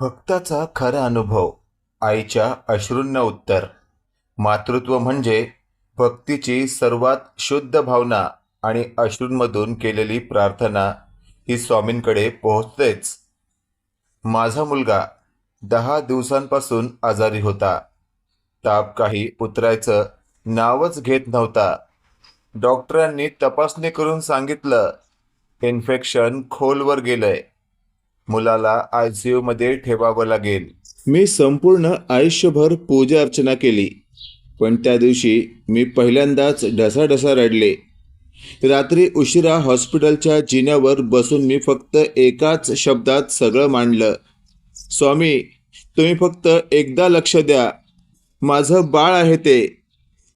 भक्ताचा खरा अनुभव आईच्या अश्रूंना उत्तर. मातृत्व म्हणजे भक्तीची सर्वात शुद्ध भावना आणि अश्रूंमधून केलेली प्रार्थना ही स्वामींकडे पोहोचतेच. माझा मुलगा दहा दिवसांपासून आजारी होता. ताप काही उतरायचं नावच घेत नव्हता. डॉक्टरांनी तपासणी करून सांगितलं इन्फेक्शन खोलवर गेलंय. मुलाला आयसीयू मध्ये यूमध्ये ठेवावं लागेल. मी संपूर्ण आयुष्यभर पूजा अर्चना केली. पण त्या दिवशी मी पहिल्यांदाच ढसाढसा रडले. रात्री उशिरा हॉस्पिटलच्या जिन्यावर बसून मी फक्त एकाच शब्दात सगळं मांडलं. स्वामी तुम्ही फक्त एकदा लक्ष द्या. माझं बाळ आहे ते.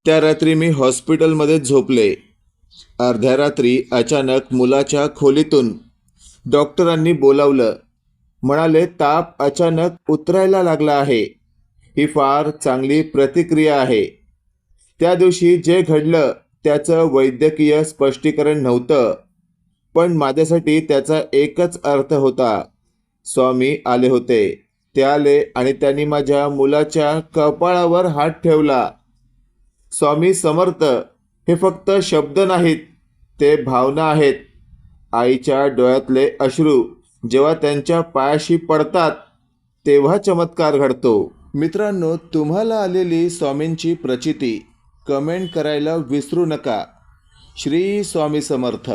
त्या रात्री मी हॉस्पिटलमध्ये झोपले. अर्ध्या रात्री अचानक मुलाच्या खोलीतून डॉक्टरांनी बोलावलं म्हणाले ताप अचानक उतरायला लागला आहे. ही फार चांगली प्रतिक्रिया आहे. त्या दिवशी जे घडलं त्याचं वैद्यकीय स्पष्टीकरण नव्हतं. पण माझ्यासाठी त्याचा एकच अर्थ होता. स्वामी आले होते. ते आले आणि त्यांनी माझ्या मुलाच्या कपाळावर हात ठेवला. स्वामी समर्थ हे फक्त शब्द नाहीत ते भावना आहेत. आईच्या डोळ्यातले अश्रू जेव्हा त्यांच्या पायाशी पडतात तेव्हा चमत्कार घडतो. मित्रांनो तुम्हाला आलेली स्वामींची प्रचिती कमेंट करायला विसरू नका. श्री स्वामी समर्थ.